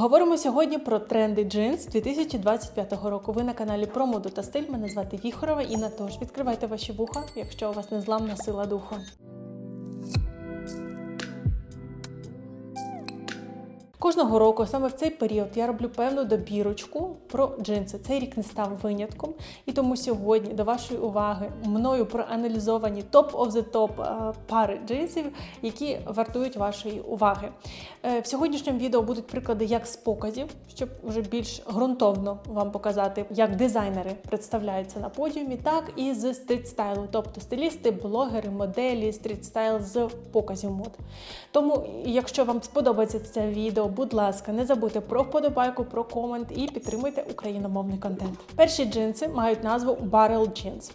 Говоримо сьогодні про тренди джинс 2025 року. Ви на каналі про моду та стиль. Мене звати Віхорова і на Тож відкривайте ваші вуха, якщо у вас незламна сила духу. Кожного року, саме в цей період, я роблю певну добірочку про джинси. Цей рік не став винятком, і тому сьогодні до вашої уваги мною проаналізовані топ of the топ пари джинсів, які вартують вашої уваги. Е, В сьогоднішньому відео будуть приклади як з показів, щоб вже більш ґрунтовно вам показати, як дизайнери представляються на подіумі, так і з стріт-стайлу, тобто стилісти, блогери, моделі, стріт-стайл з показів мод. Тому, якщо вам сподобається це відео, будь ласка, не забудьте про вподобайку, про комент і підтримуйте україномовний контент. Перші джинси мають назву Barrel Jeans.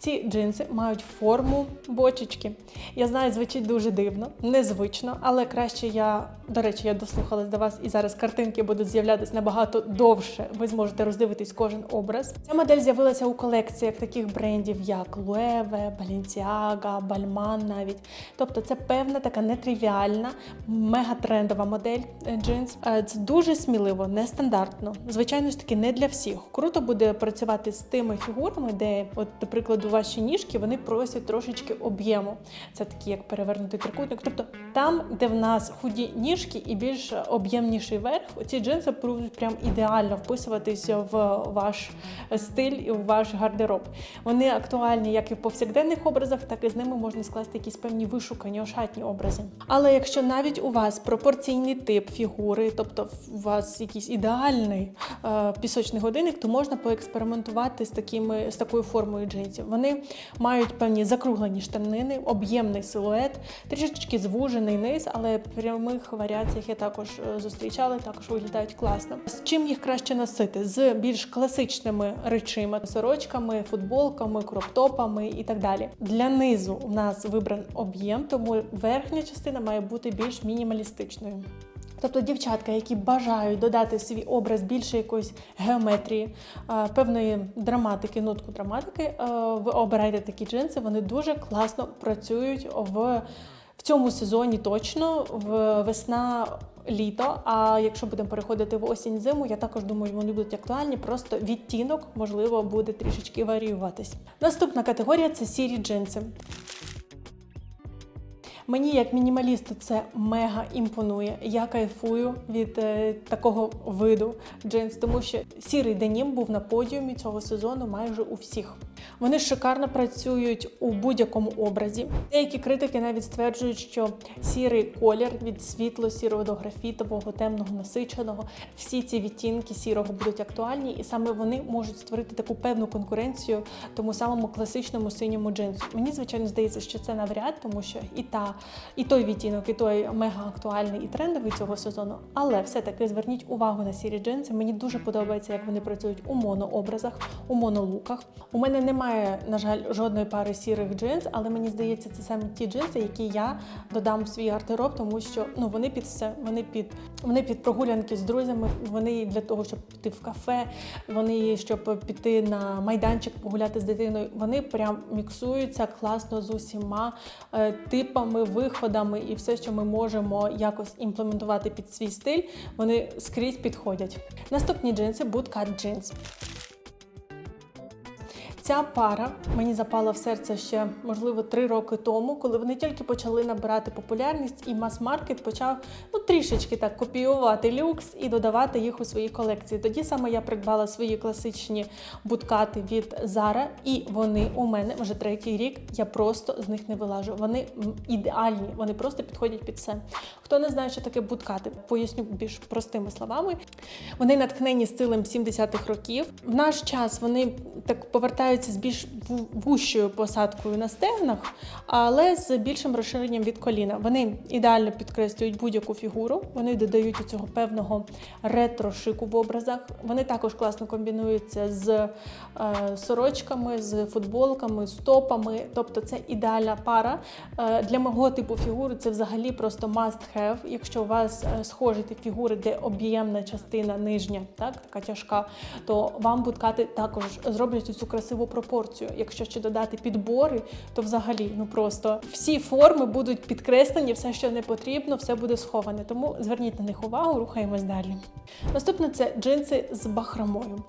Ці джинси мають форму бочечки. Я знаю, звучить дуже дивно, незвично, але краще я, до речі, я дослухалась до вас, і зараз картинки будуть з'являтися набагато довше. Ви зможете роздивитись кожен образ. Ця модель з'явилася у колекціях таких брендів, як Loewe, Balenciaga, Balmain навіть. Тобто це певна така нетривіальна, мегатрендова модель е, джинс. Е, Це дуже сміливо, нестандартно. Звичайно ж таки, не для всіх. Круто буде працювати з тими фігурами, де, от, до прикладу, ваші ніжки вони просять трошечки об'єму. Це такі, як перевернутий трикутник. Тобто там, де в нас худі ніжки і більш об'ємніший верх, ці джинси будуть прям ідеально вписуватися в ваш стиль і в ваш гардероб. Вони актуальні як і в повсякденних образах, так і з ними можна скласти якісь певні вишукані, ошатні образи. Але якщо навіть у вас пропорційний тип фігури, тобто у вас якийсь ідеальний е, пісочний годинник, то можна поекспериментувати з такими з такою формою джинсів. Вони мають певні закруглені штанини, об'ємний силует, трішечки звужений низ, але прямих варіаціях я також е, зустрічала, також виглядають класно. З чим їх краще носити? З більш класичними речима, сорочками, футболками, кроптопами і так далі. Для низу у нас вибран об'єм, тому верхня частина має бути більш мінімалістичною. Тобто дівчатка, які бажають додати свій образ більше якоїсь геометрії, певної драматики, нотку драматики, е, ви обираєте такі джинси, вони дуже класно працюють в, в цьому сезоні точно, в весна. Літо, а якщо будемо переходити в осінь зиму, я також думаю, вони будуть актуальні. Просто відтінок, можливо, буде трішечки варіюватись. Наступна категорія це сірі джинси. Мені як мінімалісту це мега імпонує. Я кайфую від е, такого виду джинс, тому що сірий денім був на подіумі цього сезону майже у всіх. Вони шикарно працюють у будь-якому образі. Деякі критики навіть стверджують, що сірий колір від світло-сірого до графітового, темного, насиченого, всі ці відтінки сірого будуть актуальні, і саме вони можуть створити таку певну конкуренцію тому самому класичному синьому джинсу. Мені звичайно здається, що це навряд, тому що і та, і той відтінок, і той мега актуальний і трендовий цього сезону. Але все-таки зверніть увагу на сірі джинси. Мені дуже подобається, як вони працюють у монообразах, у монолуках. У мене немає, на жаль, жодної пари сірих джинс, але мені здається, це саме ті джинси, які я додам в свій гардероб, тому що ну вони під все, вони під вони під прогулянки з друзями, вони для того, щоб піти в кафе, вони щоб піти на майданчик погуляти з дитиною. Вони прям міксуються класно з усіма е, типами, виходами і все, що ми можемо якось імплементувати під свій стиль, вони скрізь підходять. Наступні джинси Bootcut Jeans. Ця пара мені запала в серце ще, можливо, три роки тому, коли вони тільки почали набирати популярність, і мас-маркет почав ну трішечки так копіювати люкс і додавати їх у свої колекції. Тоді саме я придбала свої класичні буткати від Zara, і вони у мене вже третій рік. Я просто з них не вилажу. Вони ідеальні, вони просто підходять під все. Хто не знає, що таке буткати, поясню більш простими словами. Вони натхнені стилем 70-х років. В наш час вони так повертаються з більш вущою посадкою на стегнах, але з більшим розширенням від коліна. Вони ідеально підкреслюють будь-яку фігуру. Вони додають у цього певного ретро-шику в образах. Вони також класно комбінуються з е, сорочками, з футболками, з топами. Тобто це ідеальна пара. Е, для мого типу фігури це взагалі просто must have. Якщо у вас е, схожі тип фігури, де об'ємна частина нижня, так така тяжка, то вам буткати також зроблять цю красиву красиву пропорцію. Якщо ще додати підбори, то взагалі ну просто всі форми будуть підкреслені, все, що не потрібно, все буде сховане. Тому зверніть на них увагу, рухаємось далі. Наступне це джинси з бахромою.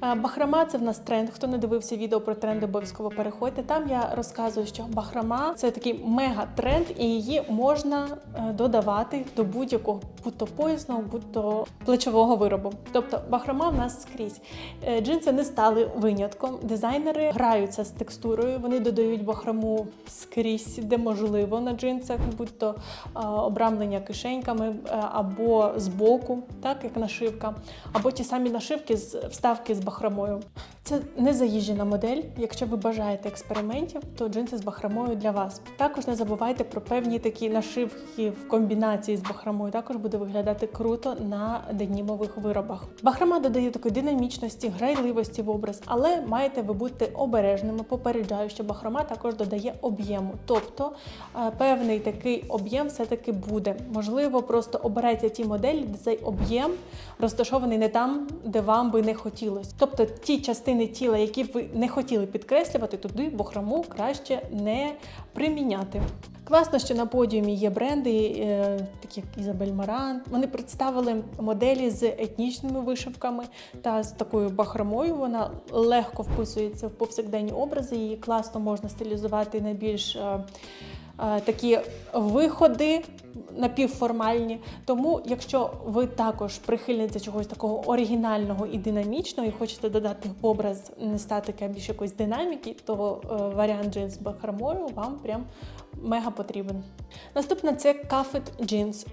Бахрома це в нас тренд. Хто не дивився відео про тренди, обов'язково переходьте. Там я розказую, що бахрома це такий мега-тренд, і її можна е, додавати до будь-якого будь-то поясного, будь-то плечового виробу. Тобто бахрома в нас скрізь. Е, Джинси не стали винятком. Дизайнери граються з текстурою, вони додають бахрому скрізь, де можливо на джинсах, будь-то е, обрамлення кишеньками е, або з боку, так як нашивка, або ті самі нашивки з вставки з бахромою. Це не заїжджена модель. Якщо ви бажаєте експериментів, то джинси з бахромою для вас. Також не забувайте про певні такі нашивки в комбінації з бахромою. Також буде виглядати круто на денімових виробах. Бахрома додає такої динамічності, грайливості в образ, але маєте ви бути обережними. Попереджаю, що бахрома також додає об'єму. Тобто е, певний такий об'єм все-таки буде. Можливо, просто оберете ті моделі, де цей об'єм розташований не там, де вам би не хотілося. Тобто ті частини тіла, які ви не хотіли підкреслювати, туди бахрому краще не приміняти. Класно, що на подіумі є бренди, е, такі як Ізабель Маран. Вони представили моделі з етнічними вишивками та з такою бахромою. Вона легко вписується в повсякденні образи. Її класно можна стилізувати на більш е, такі виходи напівформальні. Тому, якщо ви також прихильниця чогось такого оригінального і динамічного, і хочете додати образ не статики, а більш якоїсь динаміки, то е, варіант джинс бахармою вам прям мега потрібен. Наступна це кафет джинс.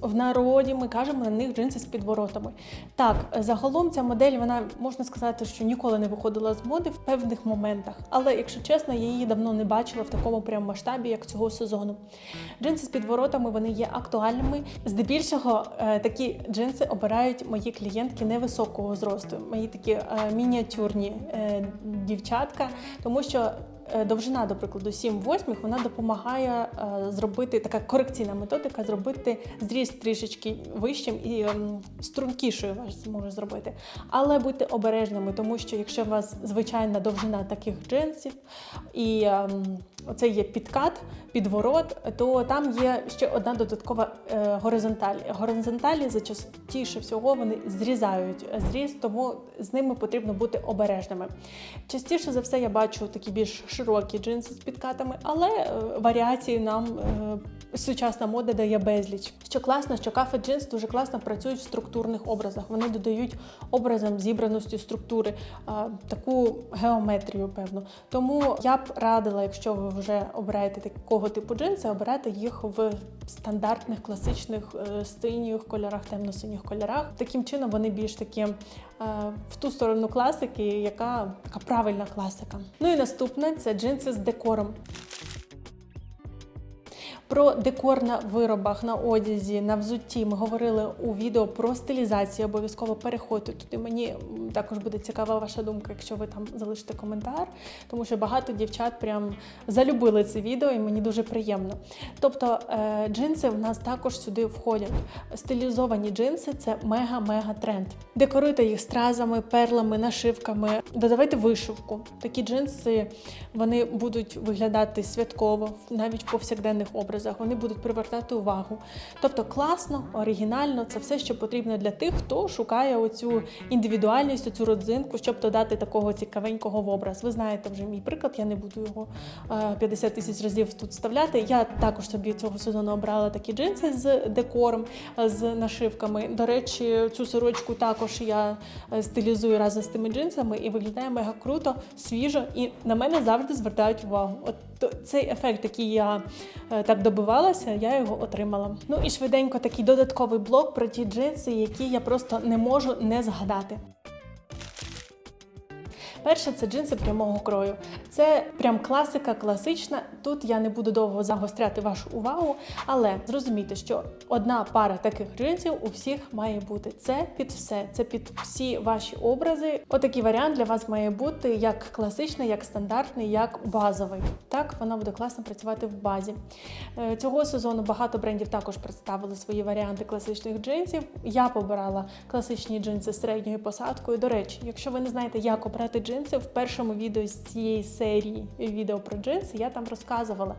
В народі ми кажемо на них джинси з підворотами. Так, загалом ця модель, вона можна сказати, що ніколи не виходила з моди в певних моментах. Але якщо чесно, я її давно не бачила в такому прям масштабі, як цього сезону. Джинси з підворотами вони є актуальними. Здебільшого е, такі джинси обирають мої клієнтки невисокого зросту, мої такі е, мініатюрні е, дівчатка, тому що довжина, до прикладу, 7 восьмих, вона допомагає е, зробити така корекційна методика, зробити зріст трішечки вищим і ем, стрункішою вас може зробити. Але будьте обережними, тому що якщо у вас звичайна довжина таких джинсів і ем, оце є підкат, підворот, то там є ще одна додаткова е, горизонталь. Горизонталі зачастіше всього вони зрізають зріз, тому з ними потрібно бути обережними. Частіше за все я бачу такі більш широкі джинси з підкатами, але е, варіації нам е, сучасна мода дає безліч. Що класно, що кафе джинс дуже класно працюють в структурних образах. Вони додають образам зібраності структури, а, таку геометрію, певно. Тому я б радила, якщо ви вже обираєте такого типу джинси, обирати їх в стандартних класичних е, синіх кольорах, темно-синіх кольорах. Таким чином вони більш такі е, в ту сторону класики, яка така правильна класика. Ну і наступне це джинси з декором. Про декор на виробах, на одязі, на взутті ми говорили у відео про стилізацію. Обов'язково переходьте туди. Мені також буде цікава ваша думка, якщо ви там залишите коментар, тому що багато дівчат прям залюбили це відео, і мені дуже приємно. Тобто е, джинси в нас також сюди входять. Стилізовані джинси це мега-мега тренд. Декоруйте їх стразами, перлами, нашивками, додавайте вишивку. Такі джинси вони будуть виглядати святково, навіть в повсякденних образах. Вони будуть привертати увагу. Тобто класно, оригінально, це все, що потрібно для тих, хто шукає оцю індивідуальність, оцю родзинку, щоб додати такого цікавенького в образ. Ви знаєте вже мій приклад, я не буду його е, 50 тисяч разів тут вставляти. Я також собі цього сезону обрала такі джинси з декором, е, з нашивками. До речі, цю сорочку також я е, стилізую разом з тими джинсами і виглядає мега круто, свіжо, і на мене завжди звертають увагу. От то- цей ефект, який я е, так добивалася, я його отримала. Ну і швиденько такий додатковий блок про ті джинси, які я просто не можу не згадати. Перше це джинси прямого крою. Це прям класика, класична. Тут я не буду довго загостряти вашу увагу, але зрозумійте, що одна пара таких джинсів у всіх має бути. Це під все, це під всі ваші образи. Отакий варіант для вас має бути як класичний, як стандартний, як базовий. Так, вона буде класно працювати в базі. Е, Цього сезону багато брендів також представили свої варіанти класичних джинсів. Я побирала класичні джинси з середньою посадкою. До речі, якщо ви не знаєте, як обрати джинси, в першому відео з цієї серії відео про джинси я там розказувала.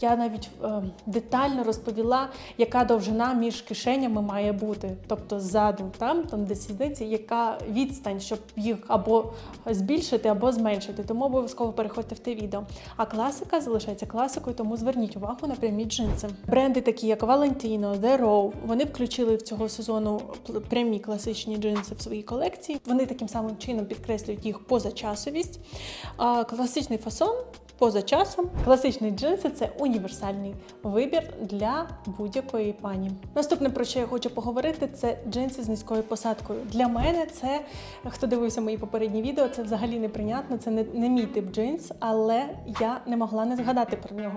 Я навіть е, детально розповіла, яка довжина між кишенями має бути, тобто ззаду, там, там де сідниці, яка відстань, щоб їх або збільшити, або зменшити. Тому обов'язково переходьте в те відео. А класика залишається класикою, тому зверніть увагу на прямі джинси. Бренди, такі як Valentino, The Row, вони включили в цього сезону прямі класичні джинси в свої колекції. Вони таким самим чином підкреслюють їх позачасовість. Класичний фасон. Поза часом класичні джинси це універсальний вибір для будь-якої пані. Наступне про що я хочу поговорити, це джинси з низькою посадкою. Для мене це хто дивився мої попередні відео, це взагалі неприйнятно. Це не, не мій тип джинс, але я не могла не згадати про нього.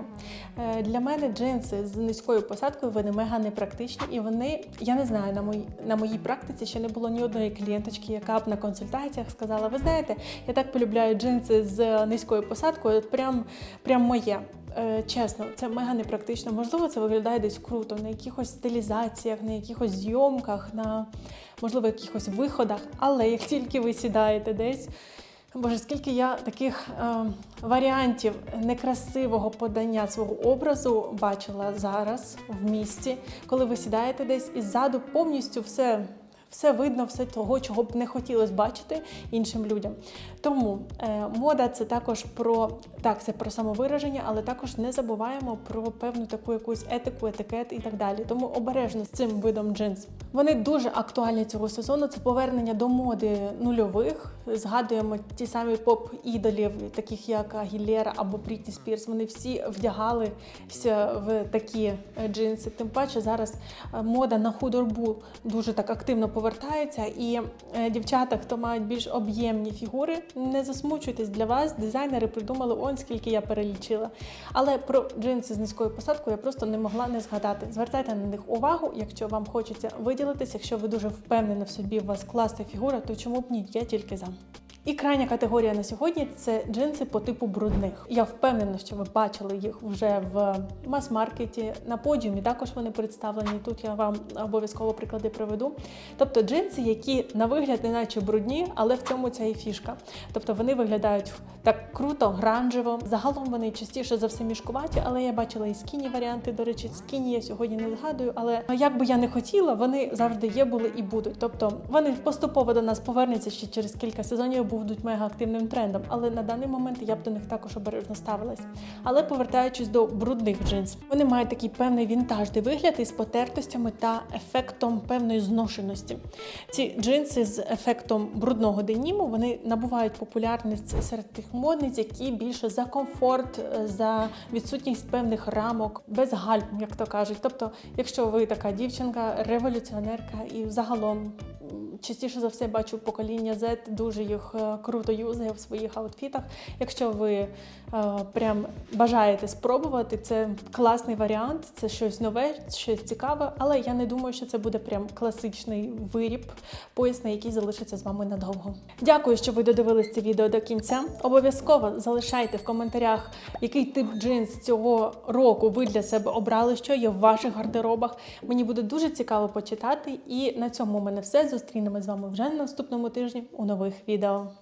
Е, Для мене джинси з низькою посадкою вони мега непрактичні, і вони, я не знаю, на моїй на моїй практиці ще не було ні одної клієнточки, яка б на консультаціях сказала: ви знаєте, я так полюбляю джинси з низькою посадкою, от прям, прям моє. Е, Чесно, це мега непрактично. Можливо, це виглядає десь круто на якихось стилізаціях, на якихось зйомках, на можливо якихось виходах. Але як тільки ви сідаєте десь, Боже, скільки я таких е, варіантів некрасивого подання свого образу бачила зараз в місті, коли ви сідаєте десь і ззаду повністю все. Все видно, все того, чого б не хотілося бачити іншим людям. Тому е, мода це також про так, це про самовираження, але також не забуваємо про певну таку якусь етику, етикет і так далі. Тому обережно з цим видом джинс. Вони дуже актуальні цього сезону. Це повернення до моди нульових. Згадуємо ті самі поп-ідолів, таких як Агілєра або Брітні Спірс. Вони всі вдягалися в такі е, джинси. Тим паче зараз е, мода на худорбу дуже так активно повертається. І е, дівчата, хто мають більш об'ємні фігури, не засмучуйтесь для вас. Дизайнери придумали он скільки я перелічила. Але про джинси з низькою посадкою я просто не могла не згадати. Звертайте на них увагу, якщо вам хочеться виділитись, якщо ви дуже впевнені в собі, у вас класна фігура, то чому б ні? Я тільки за. І крайня категорія на сьогодні це джинси по типу брудних. Я впевнена, що ви бачили їх вже в мас-маркеті. На подіумі також вони представлені. Тут я вам обов'язково приклади приведу. Тобто джинси, які на вигляд неначе брудні, але в цьому ця і фішка. Тобто вони виглядають так круто, гранжево. Загалом вони частіше за все мішкуваті, але я бачила і скіні варіанти. До речі, скіні я сьогодні не згадую, але як би я не хотіла, вони завжди є, були і будуть. Тобто вони поступово до нас повернуться ще через кілька сезонів, будуть мега активним трендом. Але на даний момент я б до них також обережно ставилась. Але повертаючись до брудних джинс, вони мають такий певний вінтажний вигляд із потертостями та ефектом певної зношеності. Ці джинси з ефектом брудного деніму вони набувають популярність серед тих модниць, які більше за комфорт, е, за відсутність певних рамок, без гальм, як то кажуть. Тобто, якщо ви така дівчинка, революціонерка і загалом м, частіше за все бачу покоління Z дуже їх е, круто юзає в своїх аутфітах. Якщо ви е, прям бажаєте спробувати, це класний варіант, це щось нове, щось цікаве, але я не думаю, що це буде прям класичний виріб, пояс, на який залишиться з вами надовго. Дякую, що ви додивились це відео до кінця. Обов'язково залишайте в коментарях, який тип джинс цього року ви для себе обрали, що є в ваших гардеробах. Мені буде дуже цікаво почитати. І на цьому у мене все. Зустрінемось з вами вже на наступному тижні у нових відео.